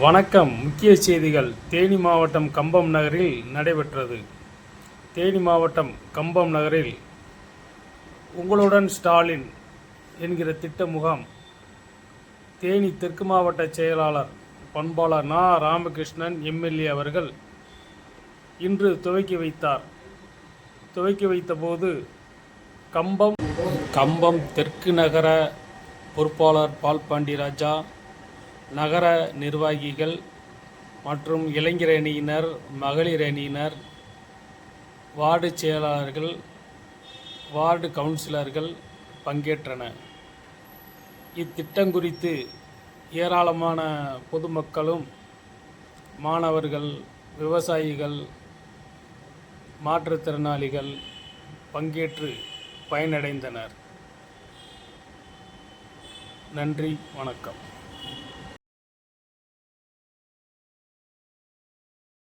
வணக்கம். முக்கிய செய்திகள். தேனி மாவட்டம் கம்பம் நகரில் நடைபெற்றது. தேனி மாவட்டம் கம்பம் நகரில் உங்களுடன் ஸ்டாலின் என்கிற திட்ட முகாம் தேனி தெற்கு மாவட்ட செயலாளர் பண்பாளர் நா. ராமகிருஷ்ணன் எம்எல்ஏ அவர்கள் இன்று துவக்கி வைத்தார். துவக்கி வைத்தபோது கம்பம் கம்பம் தெற்கு நகர பொறுப்பாளர் பால் பாண்டிராஜா நகர நிர்வாகிகள் மற்றும் இளைஞர் அணியினர் மகளிர் அணியினர் வார்டு செயலாளர்கள் வார்டு கவுன்சிலர்கள் பங்கேற்றன இத்திட்டம் குறித்து ஏராளமான பொதுமக்களும் மாணவர்கள் விவசாயிகள் மாற்றுத்திறனாளிகள் பங்கேற்று பயனடைந்தனர். நன்றி வணக்கம்.